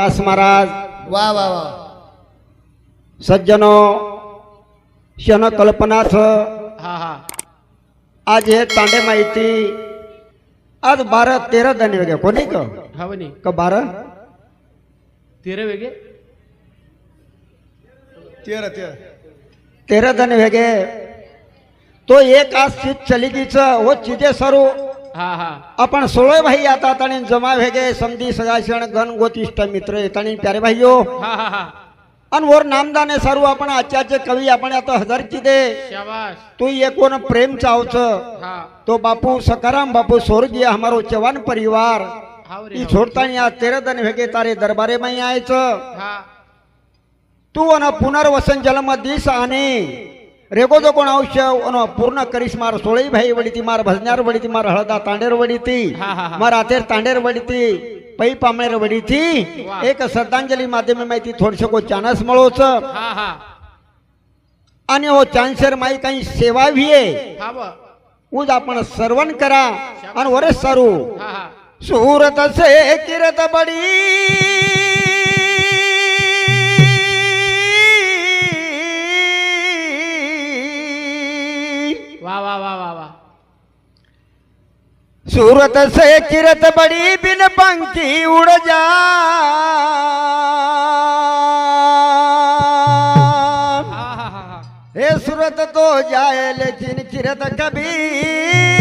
दास महाराज वा वा वा. सज्जनो क्षण कल्पनाथ हा हा. आज हे तांडे माहिती आज बारा तेरा जण वेगळे कोणी क हा बनी का बारा? तेरा वेगळे? तेरा तेरा. तेरा जण वेगळे. तो एक आज चित चलिकीच व चिते सरू. हा हा आपण सोळे भाई आता आणि जमा वेगे समधी सदाशिवण गण गोतिष्ठ मित्र येतानी प्यारे भाईयो. हा हा हा. आणि वर नामदाने सर्व आपण आजच्याचे कवी आपण आता हजारची दे. तू ये कोण प्रेम चावच? तो बापू सकाराम बापू स्वर्गीय हमारो जवान परिवार. हाव. छोडतानी आज तेरा दन वेगे तारे दरबारे माई आयचं. तू अन पुनर्वसन जन्म दिस आणि रेगो जो कोण अन पूर्ण करीस मार सोळई भाई वडीती मार भजन्यार वडीती मार हळदा तांडेर वडीती हा, हा, हा. मार आतेर तांडेर वडीती पै पामेर वडीती. एक श्रद्धांजली माध्यमे माहिती थोडशे को चानस मळोच. हा हा. आणि ओ चान्सर माई काही सेवा भी आहे हा ब उज आपण सूरत से किरत बड़ी बिन पंखी उड़ जा। हा सूरत तो जाए लेकिन किरत कभी।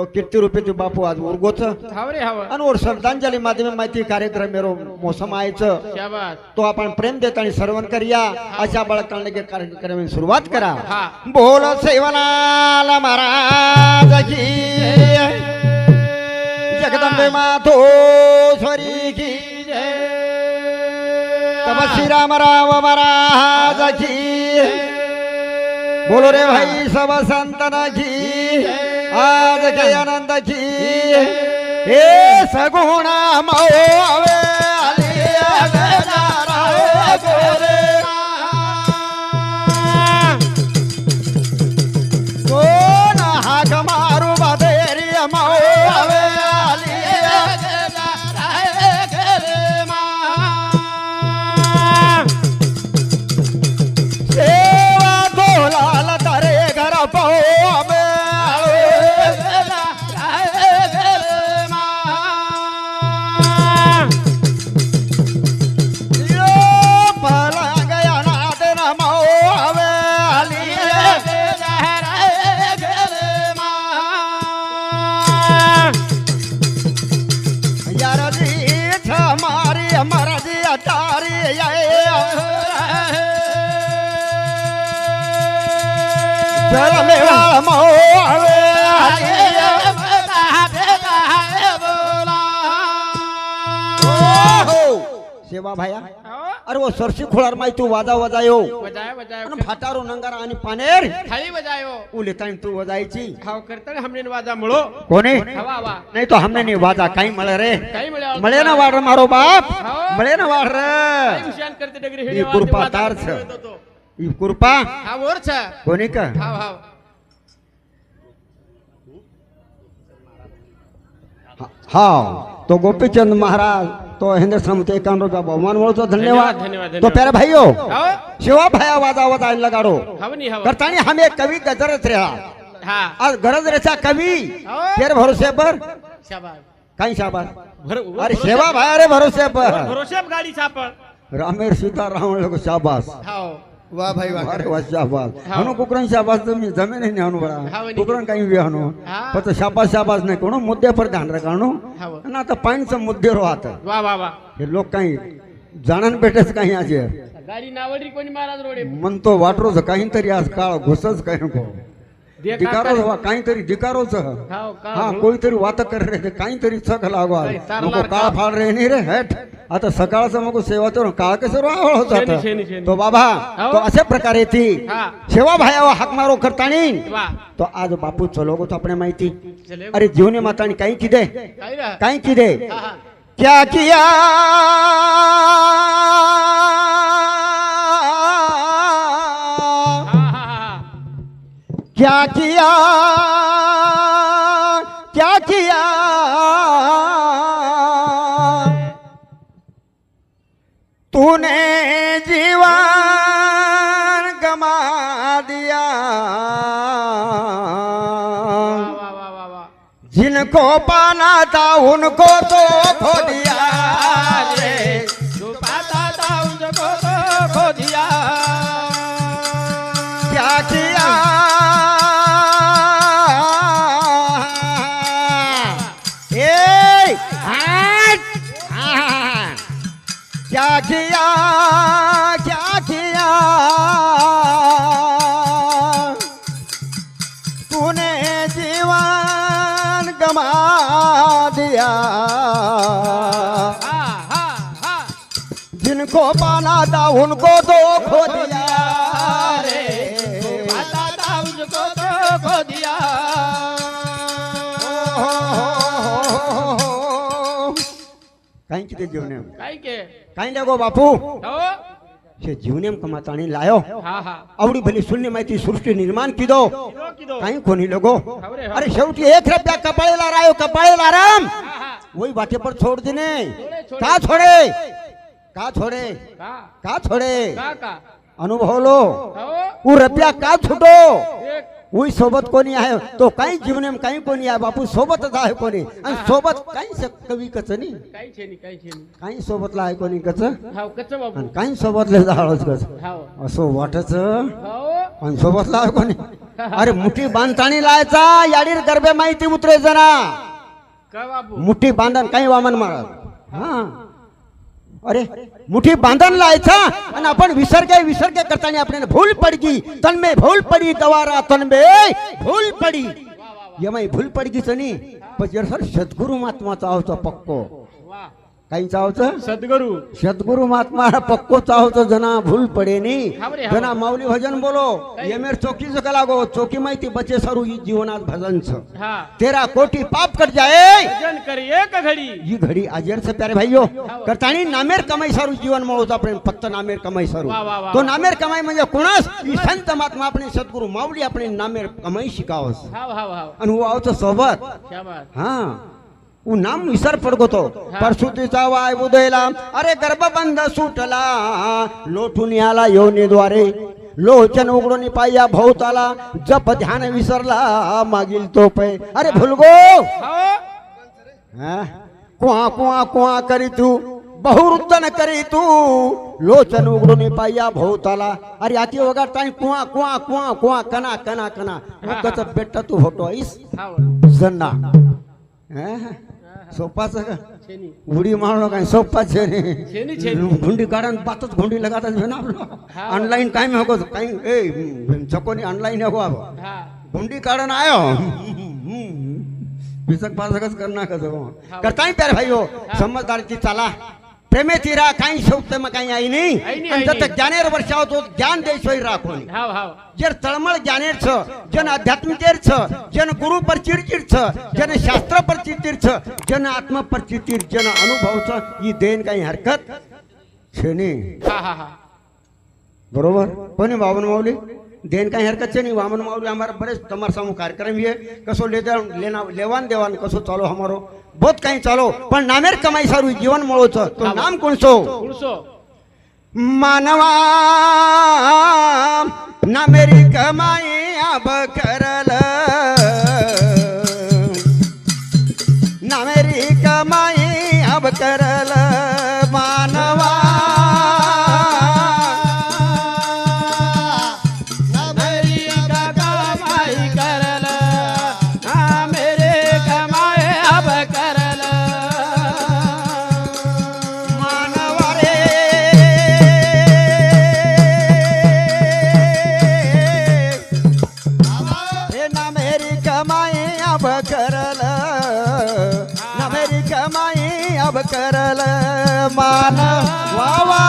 तो किती रुपये तू बापू आज उरगोच. हाव रे हाव आणि वर श्रद्धांजली माध्यमे माहिती कार्यक्रम मेरो मोसम आयचं. तो आपण प्रेम देत आणि सर्वन करूया अशा बाळकांना के कार्यक्रम सुरुवात करा. बोल सेवनाला महाराज की. जगदंबे मातो स्वरी की. तब श्री राम राव महाराज की. बोलो रे भाई सब संतन की. आज के आनंद की हे सगुणा मरजी अटारी चल मेवा मो हवे सेवा भाया अरे वो सरसी खोळार माही तू वाजा वाजा यो बजाय बजाय आणि फाटारो नंगारा आणि पानेर. थाळी बजायो उले ताई तू वाजायची. हाव करता हमने वाजा मुळो. कोणी? हवा हवा. नाही तो हमने नाही वाजा काही मळे रे. काही मिळाल मळे ना वाढ मारो बाप. मळे ना काही रे करते डगरी ही कृपा तारच. ही कृपा हा वर छ. कोणी का? हाव हाव. हा तो गोपीचंद महाराज. तो हिंदुस्तान ते एकावन्न रुपया बहुमान वळतो धन्यवाद धन्यवाद, धन्यवाद, तो प्यारे भाईयो हाव शिवा भाया वाजा वाजा लगाडो हाव नी हाव करतानी हमें कवि गजरत रहा. हा. आज गरज रेचा कवि. हो. तेरे भरोसे पर. काही शाबास? भर- अरे सेवा भाया रे भरोसे पर. भरोसे गाडी सापड रामेर सीताराम लोग शाबास. वा भाई वा. अरे वा शाबास. हा. हनु कुकरन शाबास तो जमे नहीं हनु हा, बड़ा वही. कुकरन कहीं भी हनु. हा. पत शाबास शाबास नहीं कोनो मुद्दे पर ध्यान रखाणो ना तर पाणीचं मुद्दे रो आता वा वा वा. हे लोक काही जाणन भेटच काही आज गाडी नावडली कोणी महाराज रोडे? म्हणतो वाटरोच काहीतरी आज काळ घुसच काही नको. दे दिकारोच काका. वा काहीतरी दिकारोच हाव का हा कोणीतरी वात कर रे काहीतरी चक लागवा नको का? काळ फाळ रे नाही रे हट आता सकाळचं मग सेवा तर काळ कसं आवळ होत. तो? बाबा. तो अशा प्रकारे ती सेवा भाया हाक मारो करतानी. तो आज बापू चलो गो तो अपने माहिती. अरे जीवने मातानी काही किदे? काय काही किदे? हा हा. क्या किया? क्या किया? तूने जीवन गमा दिया। जिनको पाना था उनको तो खो दिया। Yeah. था उनको तो दिया। क्या किया? काही किती जीवनेम काय के काही लागो बापू हो शे जीवनेम कमाताणी लायो हा हा आवडी भली शून्य माहिती सृष्टी निर्माण किदो किदो किदो काही कोणी लोगो खबरे हो. अरे शेवटी एक रुपया कपाळेला रायो कपाळेला राम हा हा वही बाटे पर छोड़ देने छोड़े, छोड़े. का छोड़े का वही सोबत कोणी आहे? तो काही जीवनेम काही कोणी आहे? बापू सोबतच आहे कोणी. आणि सोबत काही स- कवी कच नाही. काही छे काही छे नाही. काही सोबतला आहे कोणी कच? बाबू आणि काही सोबतले जाळच कच. असं वाटच? हो. आणि सोबतला आहे कोणी? अरे मुठी बांधतानी लायचा याडीर गरबे माहिती का बाबू मुठी बांधन काही वामन मारत. हा. अरे मुठी बांधन लायचा? आणि आपण विसर्ग विसर्ग करताना आपल्याला भूल पडगी. तन्मे भूल पडी गवारा तन्मे भूल पडी. यमाई भूल पडगीच नाही पण सर सद्गुरु महात्माचा आवतो पक्को. काही चावचं सद्गुरु. सद्गुरु महात्मा पक्को चावचं जना भूल पडे नी. जना माऊली भजन बोलो. एमेर चौकीच का लागो. चौकी माहिती बचे सरू ही जीवनात भजनच. तेरा कोटी पाप कट जाए. एक घडी. ही घडी आजेर से प्यारे भाईयो. करतानी नामेर कमाई सारू जीवन मळोचा प्रेम फक्त नामेर कमाई सारू. तो नामेर कमाई म्हणजे कुणास? की संत महात्मा आपले सद्गुरु माऊली आपले नामेर कमाई शिकावस. आणि हो आवचं सोबत. हा. नाम विसर पडगो तो. परसुतीचा वाय उदयला अरे गर्भबंध सुटला. लोटून आला योनीद्वारे. लोचन उघडून पाया भोवताला. जप ध्यान विसरला मागील तो पै. अरे भुलगो. हाव हा? कुआ कुआ कुआ करी तू. बहुवृत्तन करी तू. लोचन उघडून पाया भोवताला. अरे आती वगाडता कुआ कुआ कुआ कुआ कना कना कना. उगच बेट्ट तू होतो ऐस हाव जन्ना. सोपाच का? उडी मारणं काय? सोपाच छेनी. छेनी घुंडी काढून बातच घुंडी लगातात ना हा. ऑनलाईन काय मी हको काही ए चकोनी ऑनलाईन हा. घुंडी काढून आयो. पिसक पासकच करणार कसं? करताय प्यार भाई हो. समजदार ती चाला. प्रेमे तीरा काही शोकते मग काही आई नाही. आणि जत. ज्ञानेर वर्षा होतो ज्ञान देशोय राखून. हाव हाव. जर तळमळ ज्ञानेर छ जन आध्यात्मिकेर छ जन गुरु पर चिडचिड छ जन शास्त्र पर चिडचिड छ जन आत्म पर चिडचिड जन अनुभव छ ही देन काही हरकत छे नाही. हा हा हा. बरोबर? कोणी वामन माऊली? દેન કાંઈ હરકત છે નહીં? વામન માવડી અમારે બરે તમારા સામે કાર્યક્રમ છે. કશો લેતા લેના લેવાન દેવાનું કશો ચાલો અમારો. બહુત કાંઈ ચાલો. પણ નામેર કમાઈ સારું જીવન મળો છો. તો નામ કોણ છો? માનવા નામેરી કમાઈ આબ કરલ નામેરી કમાઈ આબ કરલ करल मान वावा.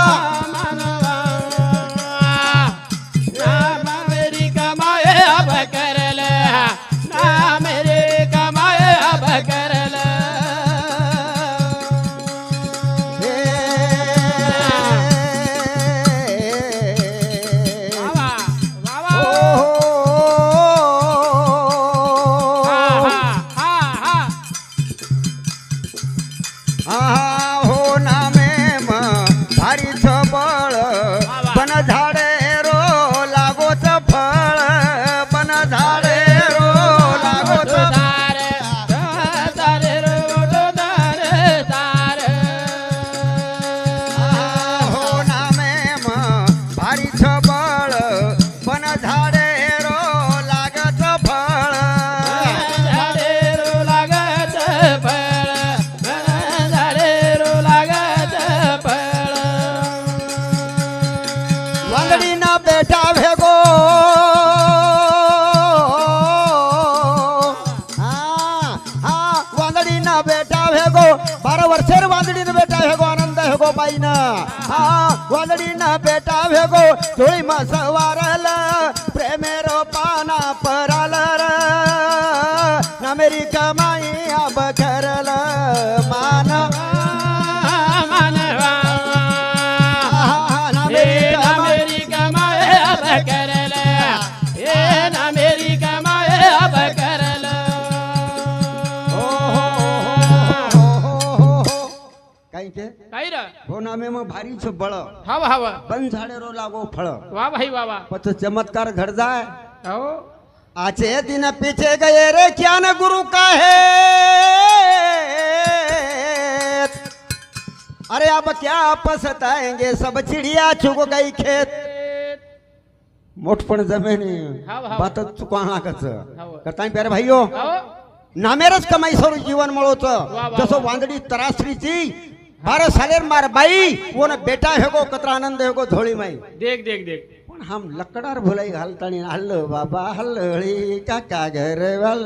वादळीन बेटा हेगो धुळी मस वारल हो ना मे मग भारीच बळ। हवा हवा बन झाडेरो लागो फळ। वा भाई वा वा पच चमत्कार घर जाय हो आचे दिन पीछे गए रे क्या न गुरु का है अरे अब क्या पछताएंगे सब चिड़िया चुग गई खेत। मोठपण जमेने हाव, हाव. बात चुकाणा कच हाव. करता प्यारे भाईयो हो नामेरच कमाई सर जीवन मळोच। जसं. वांदडी तरासरीची बारा सालेर मार बाई। कोण बेटा हेगो कतरा आनंद हेगो धोळी माई। देख देख देख। पण हम लकडार भुलाई घालतानी हल्ल बाबा हल्लळी काका घर वाल।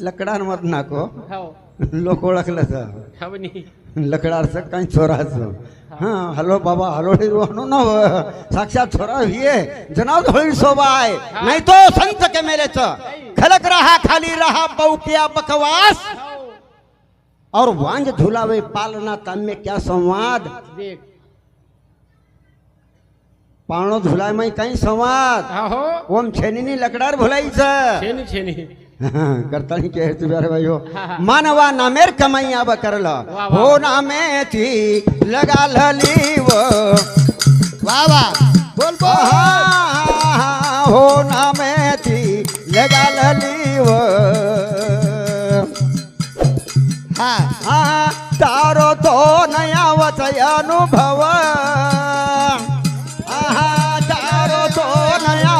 लकडार मत नाको। हो। लोक ओळखलं तर हवनी लकडारचं काही चोराचं हा हॅलो बाबा हलोळी रोहनो नव। साक्षात छोरा हिये जनाव धोळी सोबाय। नाही तो संत के मेलेच खलक रहा खाली रहा बौकिया बकवास। हो और वांज झुलावे पालना तन में क्या संवाद? देख। पाळणो झुलाय माई काही संवाद? ओम छेनीनी लकडार भुलाईचं छेनी छेनी। करतानी के हेतु प्यारे भाइयों हा, हा. मानवा नामेर कमाई अब करल। वा, वा. हो नामे थी लगा लली वो वा वा बोल बोल। हो नामे थी लगा लली वो हा. हा तारो तो नया वचय अनुभव आहा नया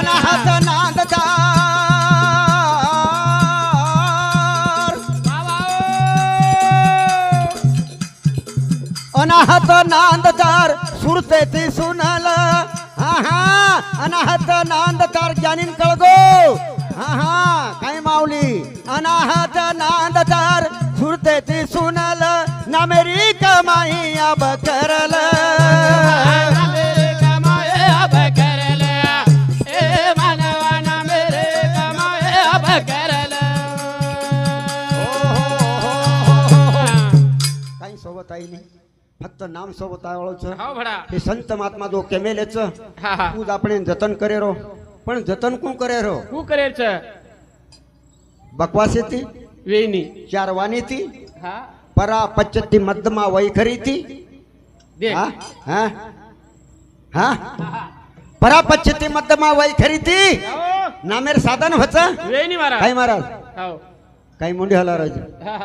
अनाहत नांददार अनाहत सुरते ती सुनल. आहा अनाहत नांददार ज्ञानीन कळगो. हा हा. તમારું સોબત આવેલો છે એ સંત મહાત્મા જો કેમેલે છે તું જ આપણે જતન કરેરો પણ જતન કોણ કરેરો શું કરે છે? બકવાસી હતી વેની. ચારવાની હતી હા. પરા પચતી મધ્યમાં વહી ખરી હતી હા? હા? હા? પરા પચતી મધ્યમાં વહી ખરી હતી નામેર સાધન વચ્ચે વેની મહારાજ. હાય મહારાજ. काही मुंडी हलारायची.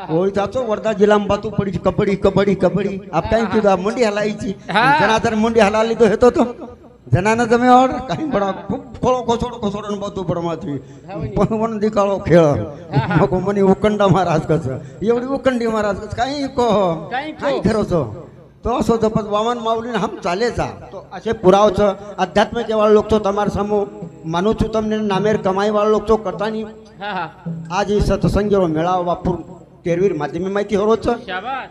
होळीचा वर्धा जिल्हा बातू पडी कबड्डी कबड्डी कबड्डी. आप काही मुंडी हलायची. जना जर मुंडी हलाली तो येतो तो. जनानं जमेवर काही बडा खूप खोळो खोसोड खोसोडून बातू पडमाची पण म्हणून दिकाळो खेळ. नको म्हणे उकंडा महाराज कसं. एवढी उकंडी महाराज कसं. काही को काही खरंच तो असो जपत वामन माऊलीन हम चालेचा. तो असे पुरावचं. आध्यात्मिक वाळ लोक तो तमार समूह माणूस तमने नामेर कमाई वाळ लोक तो करतानी આજે સત્સંગેરો મેળાવવા પૂર તેરવીર માધ્યમે માહિતી હોરો છે.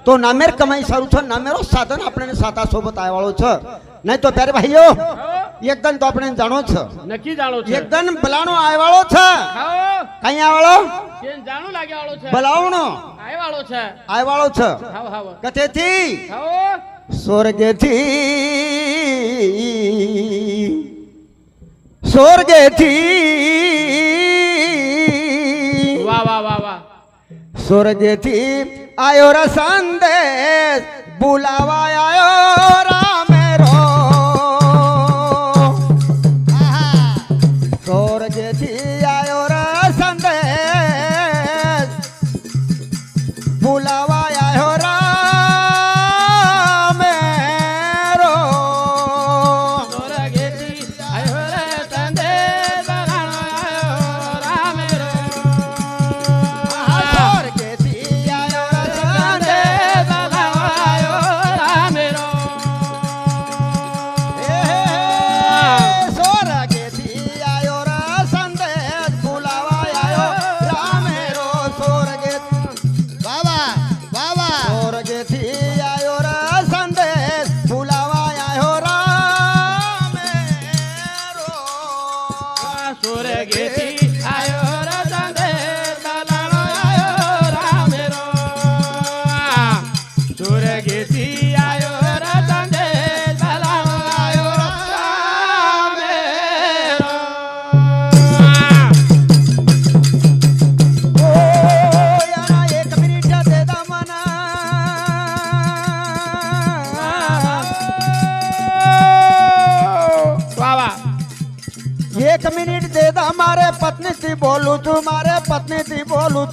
તો નામેર કમાઈ સારું છે નામેરો સાધન આપણને સાતા સોબત આવ્યો છે. નહીં તો ત્યારે ભાઈઓ એકદમ તો આપણે જાણો છે. નક્કી જાણો છે. એકદમ ભલાણો આવ્યો છે. કઈ આવ્યો જાણો લાગે આવ્યો છે. ભલાવણો? આવ્યો છે. આવ્યો છે. કથેથી સ્વર્ગેથી સ્વર્ગેથી વાહ વાહ વાહ વાહ. સ્વર્ગેથી આયો ર સંદેશ બોલાવા આયો રામેરો સ્વર્ગેથી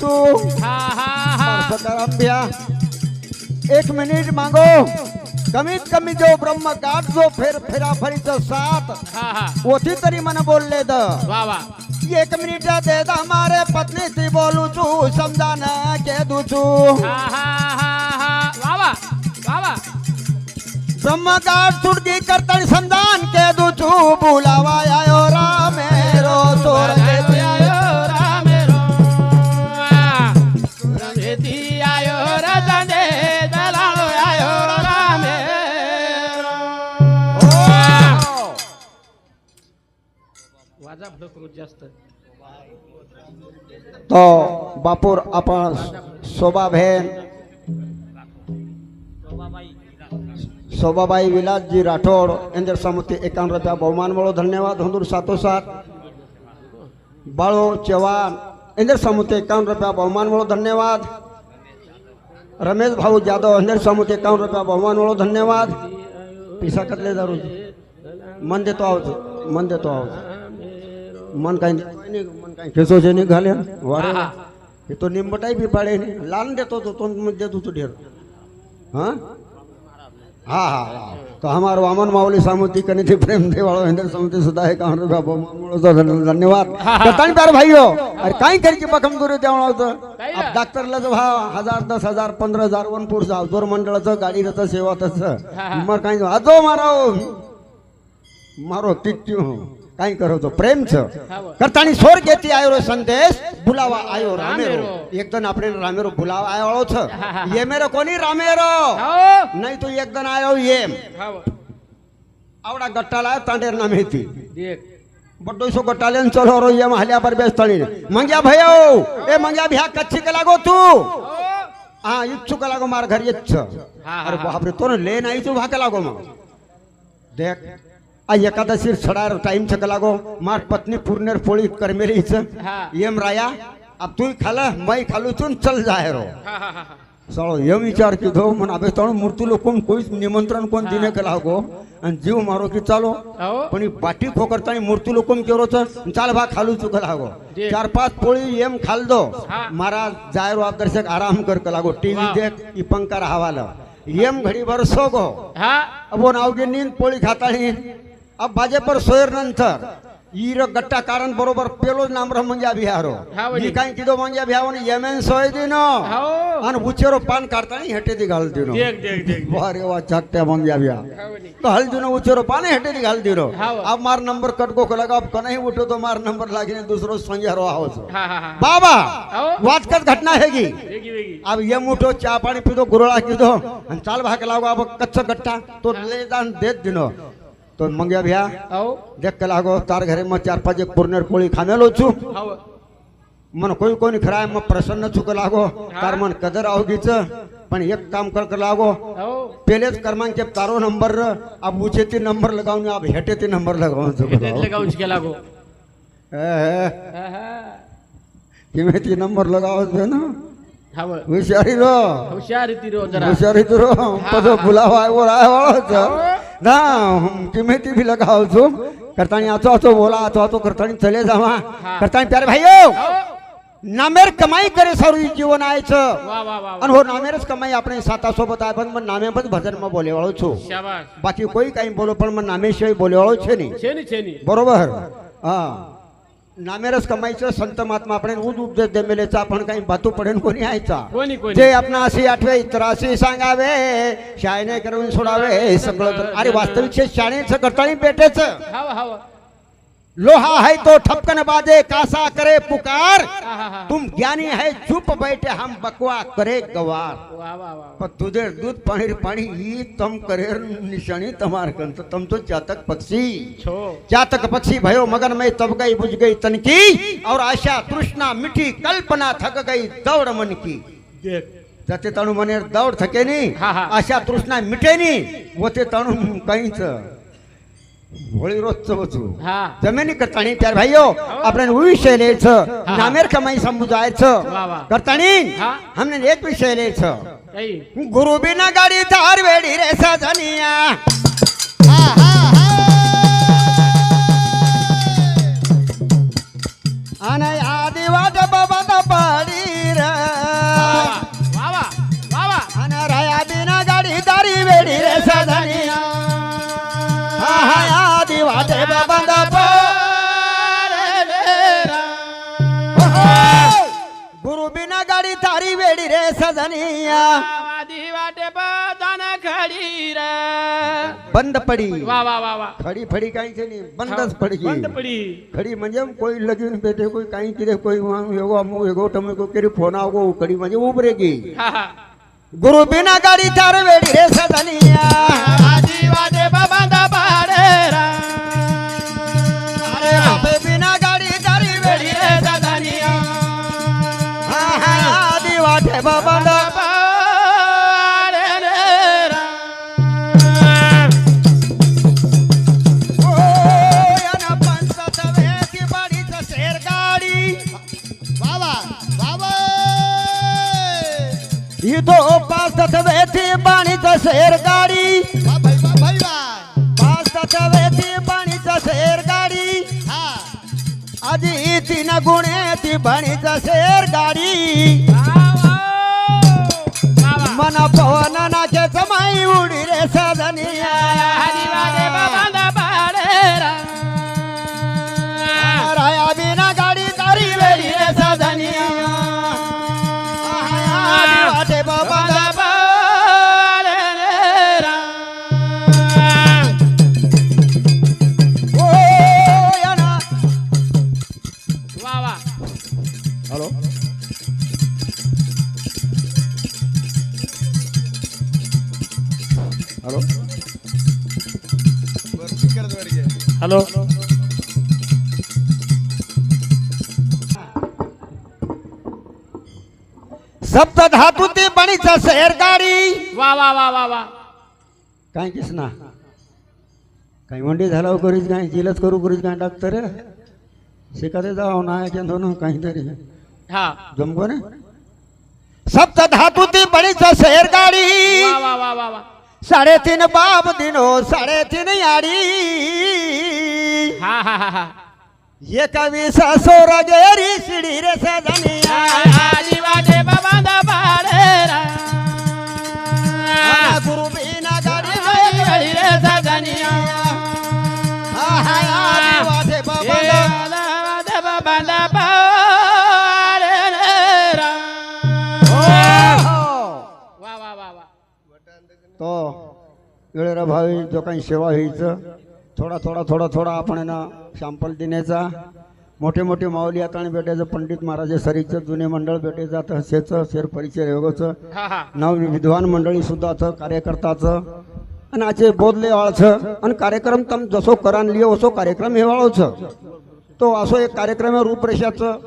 तू एक मिनिट मागो. कमीत कमी जो ब्रह्म गाठ जो फेर फेरा फरीचं साथ ओथी तरी मन बोलले द एक मिनिट दे दा मारे पत्नी थी बोलू तू समजा न के दू तू. हा हा हा हा. ब्रह्म गाठ तुडकी करता समजान के दू तू. बुलावा आयो रामेरो सोर वाजा भडकरू जास्त तो बापूर आपण शोभाबेन शोभाबाई विलासजी राठोड यांच्या समोर एकावन्न रुपया बहुमान मिळो धन्यवाद हुंदूर सातोसात बाळो चव्हाण यांच्या समोर एकावन्न रुपया बहुमान मिळो धन्यवाद रमेश भाऊ जाधव यांच्या समोर एकावन्न रुपया बहुमान मिळो धन्यवाद पिसा कतले दारू मन देतो आहोत मन काही खेचोचे निघाले वारे हा. हे. तो निंबटाई बी पाडे लाल देतो तो तो मग देतो तो ढेर. हाँ? हाँ हाँ हाँ. तो हमारे वामन माऊली सामुती कनी थी प्रेम देवाड़ो हिंदर समिति सुधा है काउंटर का बहुमान धन्यवाद. कतानी प्यार भाइयों अरे काई करके बखम दुरे देवळा होतं अब डॉक्टरला जो हा हजार दस हजार पंधरा हजार वन पुढचं आउटडोर मंडळाचं गाडीचं सेवा तसं. मग काही आजो मारो. मारो टिट्टू કાઈ કરો છો પ્રેમ છે. કરતાની સ્વર્ગેથી આવ્યો સંદેશ બોલાવા આવ્યો રામેરો. એકદન આપણે રામેરો બોલાવા આવ્યો છે. એ મેરો કોની રામેરો? નહીં તો એકદન આવ્યો એમ આવડા ગટ્ટા લાવ્યો તાંડેર ના મેથી બડોસો ગટ્ટા લઈને ચલો રો એમ હાલ્યા પર બેસ તળીને મંગ્યા ભાઈઓ એ મંગ્યા ભ્યા કચ્છી કે લાગો તું હા ઈચ્છું કલાકો મારા ઘરે જ છે. અરે બાપરે તો લઈને આવી છું ભા કલાકોમાં. દેખ लागो देख आ एकादशी छडार टाइम छक लागो. मार पत्नी पूर्णेर पोळी करमेली हिच हा. येम राया अब तू खाला मै खालू चून चल जाय रो. हा हा हा हा. सळो यम विचार कीधो मन अबे तण मूर्ती लोकम कोईच निमंत्रण कोण दिने का लागो. आणि जीव मारो की चालो. हाओ पण ही बाटी खोकरता मूर्ती लोकम केरो चाल भा खालू चुक लागो. जे. चार पाच पोळी येम खाल दो. हा. मारा जाय रो दर्शक आराम कर का लागो. टीव्ही वाह. ई अबो भाजे पर सोयर नंतर ईर गट्टा कारण बरोबर पेलो नाम र। मंग्या बिहारो. मी काय किदो मंग्या बिहावने येमेन सोय दिनो आणि उचेरो पान काढताना हेटे ती घाल दिनो देख देख देख वारे वा झाकट्या मंग्या नी. तो हल दिनो उचेरो पाने हेटे ती घाल दिनो. अब मार नंबर कटको को लगा अब कनही उठो तो मार नंबर लागिने दूसरो संजय रो आवो हा हा बाबा. वाचकत घटना हैगी अब ये मुठो चा पाणी पितो गुरळा किदो आणि चाल भाग लागो अब कच्च गट्टा तो ले जान देत दिनो तो मंग्या भ्या. हाओ देख के लागो तार घरे मग चार पाच एक पूर्णेर पोळी खामेलो छु. हाव मन कोणी कोणी खराय मग प्रसन्न चुक लागो तार मन कदर अवगीच पण एक काम कर कर लागो. पेलेच क्रमांक के तारो नंबर अब ऊंचे ती नंबर लगाऊन अब हेटे ती नंबर लगाऊन चुक त्यातले गाऊच केला गो हा हा. किमे ती नंबर लगाओ दे ना? हुशारी रो. हुशार ती रो जरा. हुशारी तो रो. पदो बुलावा वो राय वाळो छ ना किमे ती भी लगाओ छु करतानी आतो आतो बोला आतो आतो करतानी चले जावा हा. करतानी प्यारे भाईयो हाओ नामेर कमाई करे सारू जीवन आयचं वा वा वा आणि हो नामेरच कमाई આપણે સાતા સોબત આવે પણ નામે પણ ભજનમાં બોલે વાળો છું शाबास બાકી કોઈ કઈ બોલો પણ મને નામે સિવાય બોલે વાળો છે નહીં छेनी छेनी बरोबर हा नामेरच कमाईचं संत महात्मा आपण उद उपदेश देमेलेचा आपण काही बातू पडेन कोणी कोणी जे आपण अशी आठवे त्रासी सांगावे शाळेने करून सोडावे सगळं अरे वास्तविक शाळेचं करताना हाव. लोहा है तो ठपकन बाजे कासा करे पुकार। तुम ज्ञानी है चुप बैठे हम बकवा करे गवार। पर दूध पाणी पाणी ही तम करे निशानी तमार कंत तम तो जातक पक्षी। जातक पक्षी भयो मगन में तब गई बुझ गई तनकी और आशा तृष्णा मिठी कल्पना थक गई दौड़ मन की। देख। त्याचे तणू मने दौड थकेनी आशा तृष्णा मिटेनी व ते तणू काहीच होळी रोजचं वचू हा. जमिनी करताणी त्यार भाईयो आपण विषय लिहायचं नामेर कमाई समजायचं वा, वा. करताणी हा. हमने एक विषय लिहायचं काही गुरु बिना गाडी बाबा गुरु बिना गाडी थारी वेडी रे सजनिया. आधी वाटे बदान खडी रे. बंद पडी. वा वा वा वा. खडी फडी काही नाही बंदच पडी. बंद पडी. खड़ी म्हणजे कोई लगीन बेटे कोई कहीं किरे कोई एगो अमु एगो टमे को केरी फोन आओ कड़ी म्हणजे हा हा. गुरु बिना गाड़ी तार वेड़ी रे सदनिया आधी वाटे बदान इथो पाचत वेती बाणीचं शेर गाडी पाचत वेती बाणीचं शेर गाडी हा आधी तीन गुणे ती बणीचं शेर गाडी. मन पवन नाचे समाई उडी रे सदनिया वा वा. हॅलो हॅलो हॅलो सप्त धातू ती बणीचं शेर गाडी. वा वा वा वा वा. काय किस ना काही मंडी झाला करीच काय जिलच करू करीच काय डॉक्टर? शिकाते जाऊ ना केंदो ना काहीतरी. हा. जमको ने? सप्त धातू ती बणीचं शेर गाडी वा वा वा वा वा. साडेतीन बाप दिनो साडेतीन याडी. हा हा हा हा. एका विसा सोर गेरी शिडी रे सजनिया. वेळेला भावी जो काही सेवा व्हायचं थोडा थोडा थोडा थोडा आपण ना शॅम्पल देण्याचा. मोठे मोठे माऊली आता आणि भेटायचं पंडित महाराज सरीचं जुने मंडळ भेटायचं आता हसेचं शेर परिचय योगाचं. नव विद्वान मंडळी सुद्धा कार्यकर्ताचं आणि आचे बोधले वाळचं आणि कार्यक्रम तम जसो करान लियो असो कार्यक्रम हे वाळवचं. तो असो एक कार्यक्रम आहे रूपरेषाचं.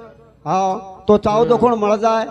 हा तो चाव दोखोण मळ जाय